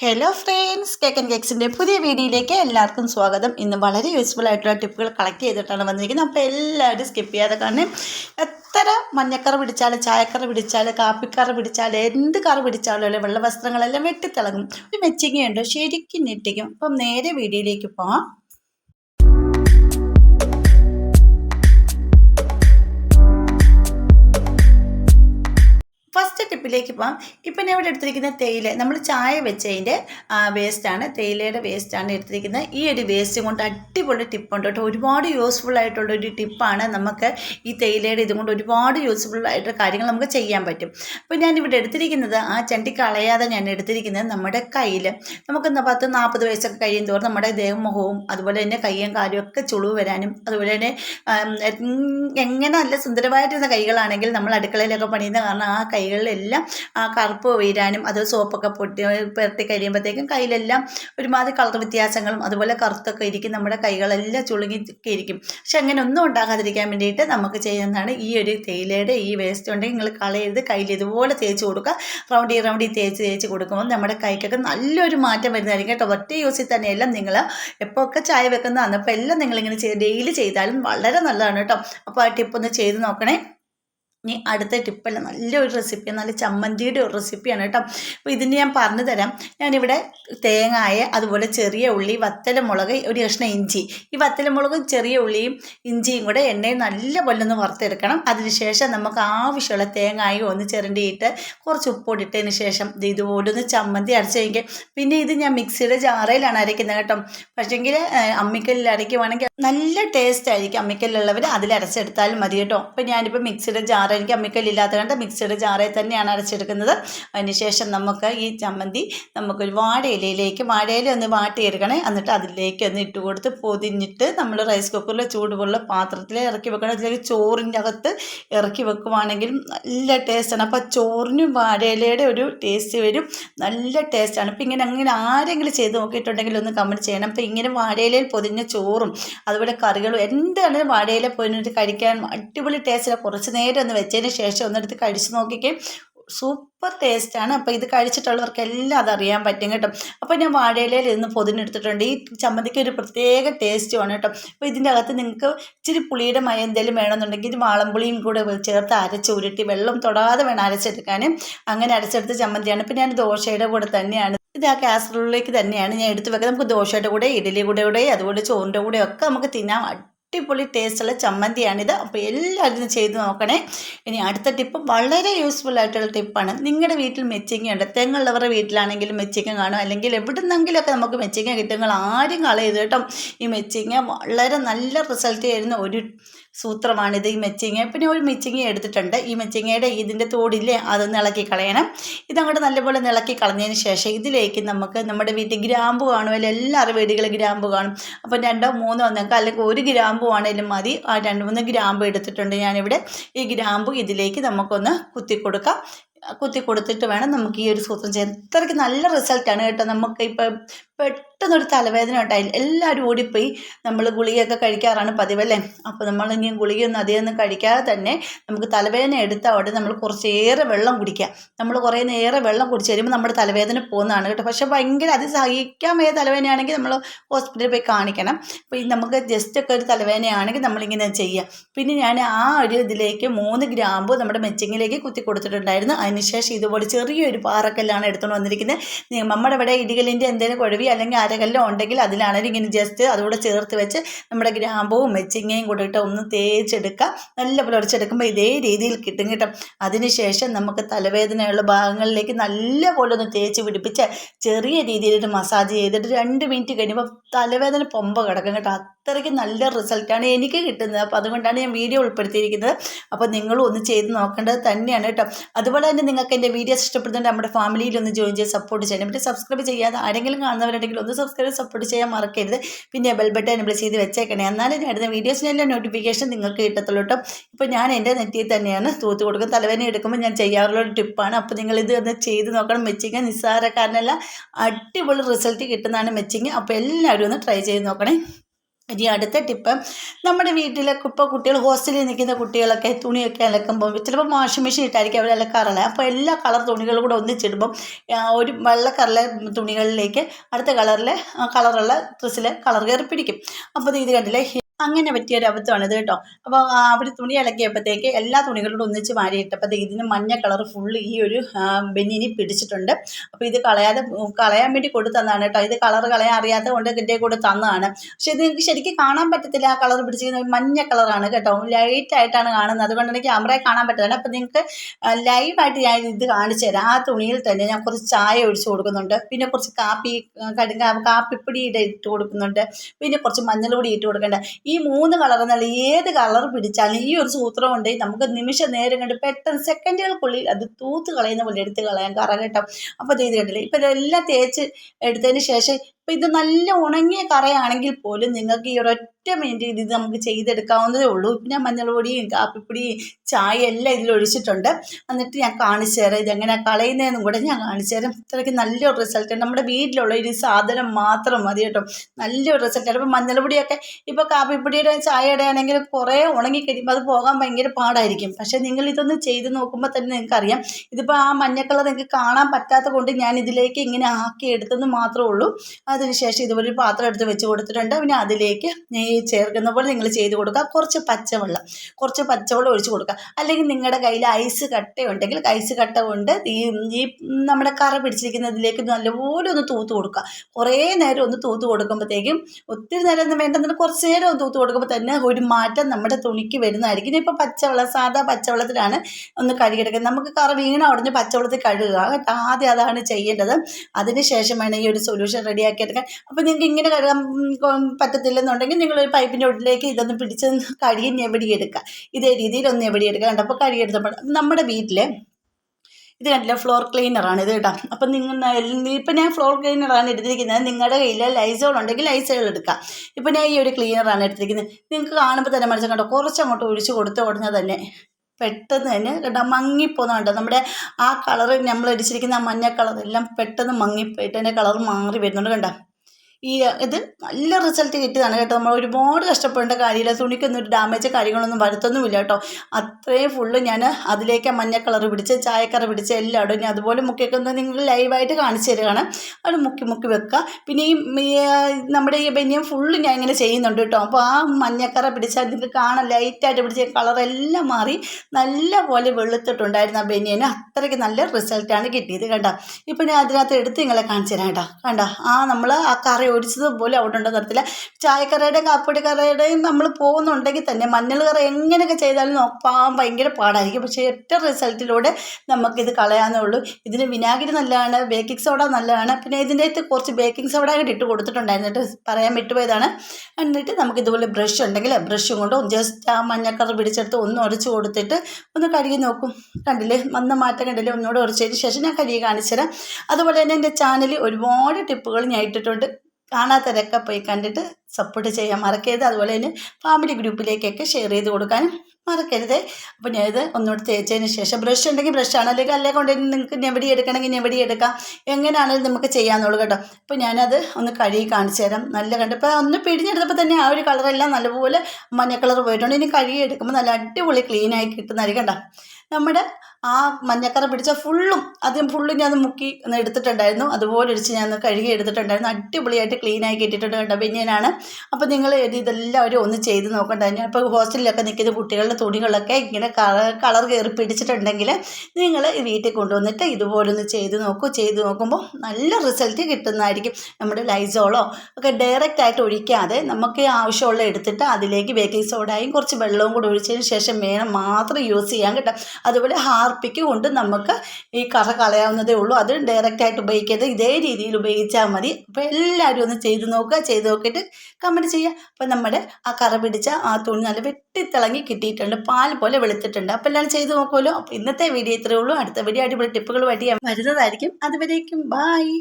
Hello friends cake and കേക്സിന്റെ പുതിയ വീഡിയോയിലേക്ക് എല്ലാവർക്കും സ്വാഗതം. ഇന്ന് വളരെ യൂസ്ഫുൾ ആയിട്ടുള്ള ടിപ്പുകൾ കളക്ട് ചെയ്തിട്ടാണ് വന്നിരിക്കുന്നത്. അപ്പോൾ എല്ലാവരും സ്കിപ്പ് ചെയ്യാതെ കാരണം എത്ര മഞ്ഞക്കറ പിടിച്ചാലും ചായക്കറ പിടിച്ചാലും കാപ്പിക്കറ പിടിച്ചാലും എന്ത് കറ പിടിച്ചാലും അല്ലെ വെള്ള വസ്ത്രങ്ങളെല്ലാം വെട്ടിത്തിളങ്ങും. ഒരു മെച്ചിങ്ങയുണ്ട് ശരിക്കും ഞെട്ടിക്കും. അപ്പം നേരെ വീഡിയോയിലേക്ക് പോവാം. ഫസ്റ്റ് ടിപ്പിലേക്ക് പോകാം ഇപ്പം ഞാൻ ഇവിടെ എടുത്തിരിക്കുന്ന തേയില നമ്മൾ ചായ വെച്ചതിന്റെ വേസ്റ്റാണ് തേയിലയുടെ വേസ്റ്റാണ് എടുത്തിരിക്കുന്നത്. ഈ ഒരു വേസ്റ്റ് കൊണ്ട് അടിപൊളി ടിപ്പുണ്ട് കേട്ടോ. ഒരുപാട് യൂസ്ഫുൾ ആയിട്ടുള്ള ഒരു ടിപ്പാണ് നമുക്ക് ഈ തേയിലയുടെ ഇതുകൊണ്ട് ഒരുപാട് യൂസ്ഫുൾ ആയിട്ടുള്ള കാര്യങ്ങൾ നമുക്ക് ചെയ്യാൻ പറ്റും. അപ്പോൾ ഞാൻ ഇവിടെ എടുത്തിരിക്കുന്നത് ആ ചണ്ടി കളയാതെ ഞാൻ എടുത്തിരിക്കുന്നത് നമ്മുടെ കയ്യിൽ നമുക്ക് പത്ത് നാൽപ്പത് വയസ്സൊക്കെ കഴിയും തോറും നമ്മുടെ ദേഹം മുഖവും അതുപോലെ തന്നെ കയ്യും കാലും ഒക്കെ ചുളിവ് വരാനും അതുപോലെ തന്നെ എങ്ങനെ നല്ല സുന്ദരമായിട്ടിരുന്ന കൈകളാണെങ്കിൽ നമ്മൾ അടുക്കളയിലൊക്കെ പണിയുന്ന കാരണം ആ കൈകളിലെല്ലാം കറുപ്പ് വീരാനും അത് സോപ്പൊക്കെ പൊട്ടി പുരട്ടി കഴിയുമ്പോഴത്തേക്കും കയ്യിലെല്ലാം ഒരുമാതിരി കളർ വ്യത്യാസങ്ങളും അതുപോലെ കറുത്തൊക്കെ ഇരിക്കും നമ്മുടെ കൈകളെല്ലാം ചുളുങ്ങിയൊക്കെ ഇരിക്കും. പക്ഷെ അങ്ങനെ ഒന്നും ഉണ്ടാകാതിരിക്കാൻ വേണ്ടിയിട്ട് നമുക്ക് ചെയ്യുന്നതാണ് ഈ ഒരു തേയിലയുടെ ഈ വേസ്റ്റ് ഉണ്ടെങ്കിൽ നിങ്ങൾ കളയരുത്. കയ്യിൽ ഇതുപോലെ തേച്ച് കൊടുക്കുക. റൗണ്ടി റൗണ്ടി തേച്ച് തേച്ച് കൊടുക്കുമ്പോൾ നമ്മുടെ കൈക്കൊക്കെ നല്ലൊരു മാറ്റം വരുന്നതായിരിക്കും കേട്ടോ. ഒറ്റ യൂസിൽ തന്നെയെല്ലാം നിങ്ങൾ എപ്പോഴൊക്കെ ചായ വെക്കുന്നതാണ് അപ്പോൾ എല്ലാം നിങ്ങളിങ്ങനെ ഡെയിലി ചെയ്താലും വളരെ നല്ലതാണ് കേട്ടോ. അപ്പോൾ ആ ടിപ്പ് ഒന്ന് ചെയ്ത് നോക്കണേ. ഇനി അടുത്ത ടിപ്പല്ല നല്ലൊരു റെസിപ്പി നല്ല ചമ്മന്തിയുടെ ഒരു റെസിപ്പിയാണ് കേട്ടോ. അപ്പോൾ ഇതിന് ഞാൻ പറഞ്ഞു തരാം. ഞാനിവിടെ തേങ്ങായ അതുപോലെ ചെറിയ ഉള്ളി വത്തലമുളക് ഒരു കഷ്ണം ഇഞ്ചി. ഈ വത്തലമുളകും ചെറിയ ഉള്ളിയും ഇഞ്ചിയും കൂടെ എണ്ണയിൽ നല്ല പോലെ ഒന്ന് വറുത്തെടുക്കണം. അതിനുശേഷം നമുക്ക് ആവശ്യമുള്ള തേങ്ങായും ഒന്ന് ചിരണ്ടിയിട്ട് കുറച്ച് ഉപ്പൊടിട്ടതിന് ശേഷം ഇത് ഇതുപോലെ ഒന്ന് ചമ്മന്തി അരച്ചെങ്കിൽ പിന്നെ ഇത് ഞാൻ മിക്സിയുടെ ജാറയിലാണ് അരയ്ക്കുന്നത് കേട്ടോ. പക്ഷേങ്കിൽ അമ്മിക്കല്ലിൽ അരയ്ക്കുവാണെങ്കിൽ നല്ല ടേസ്റ്റ് ആയിരിക്കും അമ്മിക്കല്ലുള്ളവർ അതിൽ അരച്ചെടുത്താലും മതി കേട്ടോ. അപ്പോൾ ഞാനിപ്പോൾ മിക്സിയുടെ ജാറ എനിക്ക് അമ്മിക്കല്ലില്ലാത്ത കണ്ട് മിക്സിയുടെ ജാറിൽ തന്നെയാണ് അരച്ചെടുക്കുന്നത്. അതിനുശേഷം നമുക്ക് ഈ ചമ്മന്തി നമുക്കൊരു വാഴയിലയിലേക്ക് വാഴയില ഒന്ന് വാട്ടിയെടുക്കണേ. എന്നിട്ട് അതിലേക്ക് ഒന്ന് ഇട്ട് കൊടുത്ത് പൊതിഞ്ഞിട്ട് നമ്മൾ റൈസ് കുക്കറിൽ ചൂടുള്ള പാത്രത്തിൽ ഇറക്കി വെക്കണം. അതിലേക്ക് ചോറിന്റെ അകത്ത് ഇറക്കി വെക്കുവാണെങ്കിൽ നല്ല ടേസ്റ്റാണ് അപ്പോൾ ചോറിനും വാഴയിലയുടെ ഒരു ടേസ്റ്റ് വരും. നല്ല ടേസ്റ്റാണ് അപ്പോൾ ഇങ്ങനെ അങ്ങനെ ആരെങ്കിലും ചെയ്ത് നോക്കിയിട്ടുണ്ടെങ്കിൽ ഒന്ന് കമന്റ് ചെയ്യണം. അപ്പോൾ ഇങ്ങനെ വാഴയിലയിൽ പൊതിഞ്ഞ ചോറും അതുപോലെ കറികളും എന്താണെങ്കിലും വാഴയില പൊതിഞ്ഞിട്ട് കഴിക്കാൻ അടിപൊളി ടേസ്റ്റിലാണ് കുറച്ച് നേരം ഒന്ന് വെച്ചതിന് ശേഷം ഒന്നെടുത്ത് കഴിച്ച് നോക്കിക്കേ. സൂപ്പർ ടേസ്റ്റാണ്. അപ്പോൾ ഇത് കഴിച്ചിട്ടുള്ളവർക്ക് എല്ലാം അതറിയാൻ പറ്റും കേട്ടോ. അപ്പോൾ ഞാൻ വാഴയിലയിൽ നിന്ന് പൊതിനെടുത്തിട്ടുണ്ട്. ഈ ചമ്മന്തിക്ക് ഒരു പ്രത്യേക ടേസ്റ്റുമാണ് കേട്ടോ. അപ്പോൾ ഇതിന്റെ അകത്ത് നിങ്ങൾക്ക് ഇച്ചിരി പുളിയുടെ മയം എന്തെങ്കിലും വേണമെന്നുണ്ടെങ്കിൽ ഇത് വാളംപുളിയും കൂടെ ചേർത്ത് അരച്ച് ഉരുട്ടി വെള്ളം തൊടാതെ വേണം അരച്ചെടുക്കാൻ അങ്ങനെ അരച്ചെടുത്ത ചമ്മന്തിയാണ്. ഇപ്പോൾ ഞാൻ ദോശയുടെ കൂടെ തന്നെയാണ്. ഇത് ആ കാസറോളിലേക്ക് തന്നെയാണ് ഞാൻ എടുത്ത് വെക്കുന്നത്. നമുക്ക് ദോശയുടെ കൂടെ ഇഡലി കൂടെ അതുപോലെ ചോറിന്റെ കൂടെ ഒക്കെ നമുക്ക് തിന്നാം അടിപൊളി ടേസ്റ്റുള്ള ചമ്മന്തിയാണിത്. അപ്പോൾ എല്ലാവരും ചെയ്ത് നോക്കണേ. ഇനി അടുത്ത ടിപ്പ് വളരെ യൂസ്ഫുൾ ആയിട്ടുള്ള ടിപ്പാണ് നിങ്ങളുടെ വീട്ടിൽ മെച്ചിങ്ങ ഉണ്ട്. തെങ്ങുള്ളവരുടെ വീട്ടിലാണെങ്കിലും മെച്ചിങ്ങ കാണും. അല്ലെങ്കിൽ എവിടുന്നെങ്കിലുമൊക്കെ നമുക്ക് മെച്ചിങ്ങ കിട്ടുമെങ്കിൽ ആരും കളയത് കേട്ടോ. ഈ മെച്ചിങ്ങ വളരെ നല്ല റിസൾട്ട് തരുന്ന ഒരു സൂത്രമാണിത് ഈ മെച്ചിങ്ങ. പിന്നെ ഒരു മെച്ചിങ്ങ എടുത്തിട്ടുണ്ട്. ഈ മെച്ചിങ്ങയുടെ ഇതിന്റെ തോടില്ലേ അതൊന്ന് ഇളക്കി കളയണം. ഇതങ്ങോട്ട് നല്ലപോലെ ഇളക്കി കളഞ്ഞതിന് ശേഷം ഇതിലേക്ക് നമുക്ക് നമ്മുടെ വീട്ടിൽ ഗ്രാമ്പു കാണുമല്ലോ. എല്ലാവരും വീടുകളിൽ ഗ്രാമ്പു കാണും. അപ്പം രണ്ടോ മൂന്നോ ഒന്നൊക്കെ അല്ലെങ്കിൽ ഒരു ഗ്രാമ്പു ആണെങ്കിലും മതി. ആ രണ്ട് മൂന്ന് ഗ്രാമ്പു എടുത്തിട്ടുണ്ട് ഞാനിവിടെ. ഈ ഗ്രാമ്പു ഇതിലേക്ക് നമുക്കൊന്ന് കുത്തി കൊടുക്കാം കുത്തി കൊടുത്തിട്ട് വേണം നമുക്ക് ഈ ഒരു സൂത്രം ചെയ്യാൻ. അത്രയ്ക്ക് നല്ല റിസൾട്ടാണ് കേട്ടോ. നമുക്ക് ഇപ്പം പെട്ടെന്നൊരു തലവേദന ഉണ്ടായി എല്ലാവരും ഓടിപ്പോയി നമ്മൾ ഗുളികയൊക്കെ കഴിക്കാറാണ് പതിവല്ലേ? അപ്പോൾ നമ്മൾ ഇനി ഗുളികയൊന്നും അധികമൊന്നും കഴിക്കാതെ തന്നെ നമുക്ക് തലവേദന എടുത്ത അവിടെ നമ്മൾ കുറച്ചേറെ വെള്ളം കുടിക്കുക നമ്മൾ കുറേ നേരെ വെള്ളം കുടിച്ച് കഴിയുമ്പോൾ നമ്മുടെ തലവേദന പോകുന്നതാണ് കേട്ടോ. പക്ഷേ ഭയങ്കര അത് സഹിക്കാൻ വയ്യ തലവേദനയാണെങ്കിൽ നമ്മൾ ഹോസ്പിറ്റലിൽ പോയി കാണിക്കണം. അപ്പോൾ ഈ നമുക്ക് ജസ്റ്റ് ഒക്കെ ഒരു തലവേദനയാണെങ്കിൽ നമ്മളിങ്ങനെ ചെയ്യുക പിന്നെ ഞാൻ ആ ഒരു ഇതിലേക്ക് മൂന്ന് ഗ്രാമ്പ് നമ്മുടെ മെച്ചിങ്ങിലേക്ക് കുത്തി കൊടുത്തിട്ടുണ്ടായിരുന്നു. അതിനുശേഷം ഇതുപോലെ ചെറിയൊരു പാറക്കല്ലാണ് എടുത്തുകൊണ്ട് വന്നിരിക്കുന്നത് നമ്മുടെ ഇവിടെ ഇടികലിന്റെ എന്തെങ്കിലും കുഴവി അല്ലെങ്കിൽ അരകല്ലോ ഉണ്ടെങ്കിൽ അതിലാണെങ്കിൽ ഇങ്ങനെ ജസ്റ്റ് അതുകൂടെ ചേർത്ത് വെച്ച് നമ്മുടെ ഗ്രാമ്പവും മെച്ചിങ്ങയും കൂടെ ഇട്ട് ഒന്ന് തേച്ചെടുക്കുക നല്ലപോലെ ഉടച്ചെടുക്കുമ്പോൾ ഇതേ രീതിയിൽ കിട്ടും കിട്ടും. അതിനുശേഷം നമുക്ക് തലവേദനയുള്ള ഭാഗങ്ങളിലേക്ക് നല്ലപോലെ ഒന്ന് തേച്ച് പിടിപ്പിച്ച് ചെറിയ രീതിയിൽ മസാജ് ചെയ്തിട്ട് രണ്ട് മിനിറ്റ് കഴിയുമ്പോൾ തലവേദന പൊമ്പ കിടക്കും കേട്ടോ. അത്രയ്ക്ക് നല്ല റിസൾട്ടാണ് എനിക്ക് കിട്ടുന്നത്. അപ്പോൾ അതുകൊണ്ടാണ് ഞാൻ വീഡിയോ ഉൾപ്പെടുത്തിയിരിക്കുന്നത്. അപ്പോൾ നിങ്ങളും ഒന്ന് ചെയ്ത് നോക്കേണ്ടത് തന്നെയാണ് കേട്ടോ. അതുപോലെ തന്നെ നിങ്ങൾക്ക് എന്റെ വീഡിയോസ് ഇഷ്ടപ്പെടുന്നുണ്ട് നമ്മുടെ ഫാമിലിയിൽ ഒന്ന് ജോയിൻ ചെയ്ത് സപ്പോർട്ട് ചെയ്യണം. പിന്നെ സബ്സ്ക്രൈബ് ചെയ്യാതെ ആരെങ്കിലും കാണുന്നവരുണ്ടെങ്കിൽ ഒന്ന് സബ്സ്ക്രൈബ് സപ്പോർട്ട് ചെയ്യാൻ മറക്കരുത്. പിന്നെ ബെൽ ബട്ടൺ എനബിൾ ചെയ്ത് വെച്ചേക്കണേ. എന്നാലും ഇടുന്ന വീഡിയോസിനെല്ലാം നോട്ടിഫിക്കേഷൻ നിങ്ങൾക്ക് കിട്ടത്തുള്ളൂ കേട്ടോ. ഇപ്പോൾ ഞാൻ എന്റെ നെറ്റിയിൽ തന്നെയാണ് തൂത്ത് കൊടുക്കും തലവേദന എടുക്കുമ്പോൾ ഞാൻ ചെയ്യാറുള്ള ഒരു ടിപ്പാണ് അപ്പോൾ നിങ്ങൾ ഇത് ഒന്ന് ചെയ്ത് നോക്കണം. മെച്ചിങ് നിസ്സാരക്കാരനല്ല. അടിപൊളി റിസൾട്ട് കിട്ടുന്നതാണ് മെച്ചിങ്. അപ്പോൾ എല്ലാവരും ഒന്ന് ട്രൈ ചെയ്ത് നോക്കണേ. ഇനി അടുത്ത ടിപ്പ് നമ്മുടെ വീട്ടിലൊക്കെ ഇപ്പോൾ കുട്ടികൾ ഹോസ്റ്റലിൽ നിൽക്കുന്ന കുട്ടികളൊക്കെ തുണിയൊക്കെ അലക്കുമ്പോൾ ചിലപ്പോൾ വാഷിംഗ് മെഷീൻ ഇട്ടായിരിക്കും അവർ അലക്കാറുള്ളത്. അപ്പോൾ എല്ലാ കളർ തുണികളും കൂടെ ഒന്നിച്ചിടുമ്പം ഒരു വെള്ള കളറിലെ തുണികളിലേക്ക് അടുത്ത കളറിലെ കളറുള്ള ഡ്രസ്സിലെ കളർ കയറി പിടിക്കും. അപ്പോൾ ഇത് കണ്ടില്ലേ അങ്ങനെ പറ്റിയ ഒരു അബദ്ധമാണ് കേട്ടോ അപ്പോൾ അവർ തുണി ഇളക്കിയപ്പോഴത്തേക്ക് എല്ലാ തുണികളോടും ഒന്നിച്ച് വാരിയിട്ടപ്പോഴത്തേക്ക് ഇതിന് മഞ്ഞ കളർ ഫുള്ള് ഈ ഒരു ബെന്നിനി പിടിച്ചിട്ടുണ്ട്. അപ്പോൾ ഇത് കളയാതെ കളയാൻ വേണ്ടി കൊടുത്തതാണ് കേട്ടോ. ഇത് കളർ കളയാൻ അറിയാത്ത കൊണ്ട് ഇതിന്റെ കൂടെ തന്നതാണ്. പക്ഷെ ഇത് എനിക്ക് ശരിക്കും കാണാൻ പറ്റത്തില്ല ആ കളർ പിടിച്ചിരിക്കുന്നത് മഞ്ഞ കളറാണ് കേട്ടോ. ലൈറ്റ് ആയിട്ടാണ് കാണുന്നത്. എനിക്ക് ക്യാമറയിൽ കാണാൻ പറ്റത്തില്ല. അപ്പോൾ നിങ്ങൾക്ക് ലൈവായിട്ട് ഞാൻ ഇത് കാണിച്ചു തരാം. ആ തുണിയിൽ തന്നെ ഞാൻ കുറച്ച് ചായ ഒഴിച്ചു കൊടുക്കുന്നുണ്ട്. പിന്നെ കുറച്ച് കാപ്പി കടുങ്ങ കാപ്പിപ്പൊടി ഇട്ട് കൊടുക്കുന്നുണ്ട്. പിന്നെ കുറച്ച് മഞ്ഞൾ പൊടി ഇട്ട് കൊടുക്കേണ്ട. ഈ മൂന്ന് കളർ ഏത് കളർ പിടിച്ചാലും ഈ ഒരു സൂത്രം ഉണ്ടെങ്കിൽ നമുക്ക് നിമിഷ നേരം കണ്ട് പെട്ടെന്ന് സെക്കൻഡുകൾക്കുള്ളിൽ അത് തൂത്ത് കളയുന്ന പോലെ എടുത്ത് കളയാൻ കറ കേട്ടോ. അപ്പോൾ ചെയ്ത് കണ്ടില്ലേ? ഇപ്പം ഇതെല്ലാം തേച്ച് എടുത്തതിന് ശേഷം ഇപ്പം ഇത് നല്ല ഉണങ്ങിയ കറയാണെങ്കിൽ പോലും നിങ്ങൾക്ക് ഈ ഒരൊറ്റ മിനിറ്റ് ഇത് നമുക്ക് ചെയ്തെടുക്കാവുന്നതേ ഉള്ളൂ. പിന്നെ ഞാൻ മഞ്ഞൾപ്പൊടിയും കാപ്പിപ്പൊടിയും ചായ എല്ലാം ഇതിൽ ഒഴിച്ചിട്ടുണ്ട്. എന്നിട്ട് ഞാൻ കാണിച്ചു തരാം. ഇതെങ്ങനെ കളയുന്നതെന്നും കൂടെ ഞാൻ കാണിച്ചു തരാം. ഇത്രയ്ക്ക് നല്ലൊരു റിസൾട്ട് നമ്മുടെ വീട്ടിലുള്ള ഒരു സാധനം മാത്രം മതി കേട്ടോ. നല്ലൊരു റിസൾട്ട് ചിലപ്പോൾ മഞ്ഞൾപ്പൊടിയൊക്കെ ഇപ്പോൾ കാപ്പിപ്പൊടിയുടെ ചായയുടെ ആണെങ്കിൽ കുറേ ഉണങ്ങി കഴിയുമ്പോൾ അത് പോകാൻ ഭയങ്കര പാടായിരിക്കും. പക്ഷേ നിങ്ങൾ ഇതൊന്ന് ചെയ്ത് നോക്കുമ്പോൾ തന്നെ നിങ്ങൾക്ക് അറിയാം ഇതിപ്പോൾ ആ മഞ്ഞ കളർ നിങ്ങൾക്ക് കാണാൻ പറ്റാത്ത കൊണ്ട് ഞാൻ ഇതിലേക്ക് ഇങ്ങനെ ആക്കി എടുത്തെന്ന് മാത്രമേ ഉള്ളൂ. അതിനുശേഷം ഇതുപോലെ പാത്രം എടുത്ത് വെച്ച് കൊടുത്തിട്ടുണ്ട്. പിന്നെ അതിലേക്ക് നെയ്യ് ചേർക്കുന്ന പോലെ നിങ്ങൾ ചെയ്ത് കൊടുക്കുക. കുറച്ച് പച്ചവെള്ളം കുറച്ച് പച്ചവെള്ളം ഒഴിച്ച് കൊടുക്കുക. അല്ലെങ്കിൽ നിങ്ങളുടെ കയ്യിൽ ഐസ് കട്ടയുണ്ടെങ്കിൽ ഐസ് കട്ട കൊണ്ട് ഈ ഈ നമ്മുടെ കറ പിടിച്ചിരിക്കുന്നതിലേക്ക് നല്ലപോലെ ഒന്ന് തൂത്ത് കൊടുക്കുക. കുറേ നേരം ഒന്ന് തൂത്ത് കൊടുക്കുമ്പോഴത്തേക്കും ഒത്തിരി നേരം ഒന്നും വേണ്ടെന്നിട്ട് കുറച്ച് നേരം ഒന്ന് തൂത്ത് കൊടുക്കുമ്പോൾ തന്നെ ഒരു മാറ്റം നമ്മുടെ തുണിക്ക് വരുന്നതായിരിക്കും. ഇനിയിപ്പോൾ പച്ചവെള്ളം സാധാ പച്ചവെള്ളത്തിലാണ് ഒന്ന് കഴുകിയെടുക്കുന്നത് നമുക്ക് കറ വീണ ഉടനെ പച്ചവെള്ളത്തിൽ കഴുകുക കേട്ടോ. ആദ്യം അതാണ് ചെയ്യേണ്ടത്. അതിന് ശേഷം വേണം ഈ ഒരു സൊല്യൂഷൻ റെഡിയാക്കി എടുക്കാൻ. അപ്പോൾ നിങ്ങൾക്ക് ഇങ്ങനെ കഴുകാൻ പറ്റത്തില്ലെന്നുണ്ടെങ്കിൽ കൊ- നിങ്ങളൊരു പൈപ്പിന്റെ ഉള്ളിലേക്ക് ഇതൊന്ന് പിടിച്ച് കഴുകി ഞെവടിയെടുക്കുക ഇതേ രീതിയിൽ ഒന്ന് ഞെവടിയെടുക്കുക കണ്ടപ്പോൾ കഴുകിയെടുത്തപ്പോൾ നമ്മുടെ വീട്ടിൽ ഇത് കണ്ടില്ല? ഫ്ലോർ ക്ലീനറാണ് ഇത് കേട്ടോ. അപ്പം നിങ്ങൾ ഇപ്പം ഞാൻ ഫ്ലോർ ക്ലീനറാണ് എടുത്തിരിക്കുന്നത്. നിങ്ങളുടെ കയ്യിൽ ലൈസോൾ ഉണ്ടെങ്കിൽ ലൈസോൾ എടുക്കാം. ഇപ്പം ഞാൻ ഈ ഒരു ക്ലീനറാണ് എടുത്തിരിക്കുന്നത്. നിങ്ങൾക്ക് കാണുമ്പോൾ തന്നെ മനസ്സിൽ കണ്ടോ? കുറച്ച് അങ്ങോട്ട് ഒഴിച്ച് കൊടുത്ത് ഉടനെ തന്നെ പെട്ടെന്ന് തന്നെ കേട്ടോ കണ്ടോ? നമ്മുടെ ആ കളർ നമ്മൾ അടിച്ചിരിക്കുന്ന ആ മഞ്ഞ കളറെല്ലാം പെട്ടെന്ന് മങ്ങിപ്പോയിട്ട് അതിന്റെ കളർ മാറി വരുന്നുണ്ട് കണ്ടോ? ഈ ഇത് നല്ല റിസൾട്ട് കിട്ടിയതാണ് കേട്ടോ. നമ്മൾ ഒരുപാട് കഷ്ടപ്പെടേണ്ട കാര്യമില്ല. തുണിക്കൊന്നും ഒരു ഡാമേജ് കാര്യങ്ങളൊന്നും വരുത്തൊന്നുമില്ല കേട്ടോ. അത്രയും ഫുള്ള് ഞാൻ അതിലേക്ക് മഞ്ഞ കളർ പിടിച്ച് ചായക്കറ പിടിച്ച് എല്ലാം ഇടും. ഇനി അതുപോലെ മുക്കിയൊക്കെ ഒന്ന് നിങ്ങൾ ലൈവായിട്ട് കാണിച്ചു തരികയാണ്. അത് മുക്കി മുക്കി വെക്കുക. പിന്നെ ഈ നമ്മുടെ ഈ ബനിയം ഫുള്ള് ഞാൻ ഇങ്ങനെ ചെയ്യുന്നുണ്ട് കേട്ടോ. അപ്പോൾ ആ മഞ്ഞക്കറ പിടിച്ചാൽ നിങ്ങൾക്ക് കാണാൻ ലൈറ്റായിട്ട് പിടിച്ച കളറെല്ലാം മാറി നല്ല പോലെ വെളുത്തിട്ടുണ്ടായിരുന്നു ആ ബനിയന് അത്രയ്ക്ക് നല്ല റിസൾട്ടാണ് കിട്ടിയത് കണ്ടോ ഇപ്പം ഞാൻ അതിനകത്ത് എടുത്ത് നിങ്ങളെ കാണിച്ചു തരാം കേട്ടോ. കണ്ടോ? ആ നമ്മൾ ആ കറി ഒഴിച്ചതുപോലെ അവിടെ ഉണ്ടെന്ന് തരത്തില്ല ചായക്കറയുടെയും കാപ്പിപ്പൊടി കറയുടെയും നമ്മൾ പോകുന്നുണ്ടെങ്കിൽ തന്നെ മഞ്ഞൾ കറ എങ്ങനെയൊക്കെ ചെയ്താലും നോക്കാൻ ഭയങ്കര പാടായിരിക്കും. പക്ഷേ ഒറ്റ റിസൾട്ടിലൂടെ നമുക്കിത് കളയാവുന്നേ ഉള്ളൂ. ഇതിന് വിനാഗിരി നല്ലതാണ് ബേക്കിംഗ് സോഡ നല്ലതാണ്. പിന്നെ ഇതിന്റെ അകത്ത് കുറച്ച് ബേക്കിംഗ് സോഡ കൂടി ഇട്ട് കൊടുത്തിട്ടുണ്ടായിരുന്നു പറയാൻ വിട്ടുപോയതാണ്. എന്നിട്ട് നമുക്ക് ഇതുപോലെ ബ്രഷ് ഉണ്ടെങ്കിൽ ബ്രഷും കൊണ്ട് ജസ്റ്റ് ആ മഞ്ഞക്കറ പിടിച്ചെടുത്ത് ഒന്ന് ഉരച്ച് കൊടുത്തിട്ട് ഒന്ന് കഴുകി നോക്കും. കണ്ടില്ലേ? വന്ന മാറ്റം കണ്ടില്ലേ? ഒന്നുകൂടെ ഉരച്ചതിന് ശേഷം ഞാൻ കഴുകി കാണിച്ചു തരാം അതുപോലെ തന്നെ എന്റെ ചാനലിൽ ഒരുപാട് ടിപ്പുകൾ ഞാൻ ഇട്ടിട്ടുണ്ട്. കാണാത്തവരൊക്കെ പോയി കണ്ടിട്ട് സപ്പോർട്ട് ചെയ്യാൻ മറക്കരുത്. അതുപോലെ തന്നെ ഫാമിലി ഗ്രൂപ്പിലേക്കൊക്കെ ഷെയർ ചെയ്ത് കൊടുക്കാനും മറക്കരുത്. അപ്പോൾ ഞാൻ ഇത് ഒന്നുകൂടി തേച്ചതിന് ശേഷം ബ്രഷ് ഉണ്ടെങ്കിൽ ബ്രഷ് ബ്രഷാണ് അല്ലെങ്കിൽ അല്ലേ കൊണ്ട് നിങ്ങൾക്ക് ഞെവടി എടുക്കണമെങ്കിൽ ഞെവടി എടുക്കാം. എങ്ങനെയാണെങ്കിലും നമുക്ക് ചെയ്യാമെന്നുള്ളൂ കേട്ടോ. അപ്പോൾ ഞാനത് ഒന്ന് കഴുകി കാണിച്ചു തരാം. നല്ല കണ്ട് ഇപ്പോൾ ഒന്ന് പിടിഞ്ഞെടുത്തപ്പോൾ തന്നെ ആ ഒരു കളറെല്ലാം നല്ലപോലെ മഞ്ഞ കളർ പോയിട്ടുണ്ട്. ഇനി കഴുകി എടുക്കുമ്പോൾ നല്ല അടിപൊളി ക്ലീനായി കിട്ടുന്നതായിരിക്കും കണ്ടോ നമ്മുടെ ആ മഞ്ഞക്കറ പിടിച്ച ഫുള്ളും ആദ്യം ഫുള്ളും ഞാൻ മുക്കി എടുത്തിട്ടുണ്ടായിരുന്നു. അതുപോലെ ഇടിച്ച് ഞാൻ കഴുകി എടുത്തിട്ടുണ്ടായിരുന്നു. അടിപൊളിയായിട്ട് ക്ലീനായി കിട്ടിയിട്ടുണ്ട് കേട്ടോ ബനിയനാണ്. അപ്പോൾ നിങ്ങൾ ഇതെല്ലാവരും ഒന്ന് ചെയ്ത് നോക്കണ്ട. ഞാൻ ഇപ്പോൾ ഹോസ്റ്റലിലൊക്കെ നിൽക്കുന്ന കുട്ടികളുടെ തുണികളൊക്കെ ഇങ്ങനെ കളർ കളർ കയറി പിടിച്ചിട്ടുണ്ടെങ്കിൽ നിങ്ങൾ വീട്ടിൽ കൊണ്ടുവന്നിട്ട് ഇതുപോലെ ഒന്ന് ചെയ്ത് നോക്കൂ. ചെയ്ത് നോക്കുമ്പോൾ നല്ല റിസൾട്ട് കിട്ടുന്നതായിരിക്കും. നമ്മുടെ ലൈസോളോ ഒക്കെ ഡയറക്റ്റ് ആയിട്ട് ഒഴിക്കാതെ നമുക്ക് ആവശ്യമുള്ള എടുത്തിട്ട് അതിലേക്ക് ബേക്കിംഗ് സോഡയും കുറച്ച് വെള്ളവും കൂടി ഒഴിച്ചതിന് ശേഷം വേണം മാത്രം യൂസ് ചെയ്യാൻ കേട്ടോ. അതുപോലെ ഹാർപ്പിക്ക് കൊണ്ട് നമുക്ക് ഈ കറ കളയാവുന്നതേ ഉള്ളൂ. അത് ഡയറക്റ്റ് ആയിട്ട് ഉപയോഗിക്കരുത്. ഇതേ രീതിയിൽ ഉപയോഗിച്ചാൽ മതി. അപ്പോൾ എല്ലാവരും ഒന്ന് ചെയ്ത് നോക്കുക. ചെയ്ത് നോക്കിയിട്ട് കമന്റ് ചെയ്യുക. അപ്പോൾ നമ്മുടെ ആ കറ പിടിച്ച ആ തുണി നല്ല വെട്ടിത്തിളങ്ങി കിട്ടിയിട്ടുണ്ട്. പാൽ പോലെ വെളുത്തിട്ടുണ്ട്. അപ്പോൾ എല്ലാവരും ചെയ്ത് നോക്കുമല്ലോ. അപ്പോൾ ഇന്നത്തെ വീഡിയോ ഇത്രയേ ഉള്ളൂ. അടുത്ത വീഡിയോ അടിപൊളി ടിപ്പുകളുമായിട്ട് ഞാൻ വരുന്നതായിരിക്കും. അതുവരേക്കും. ബായ്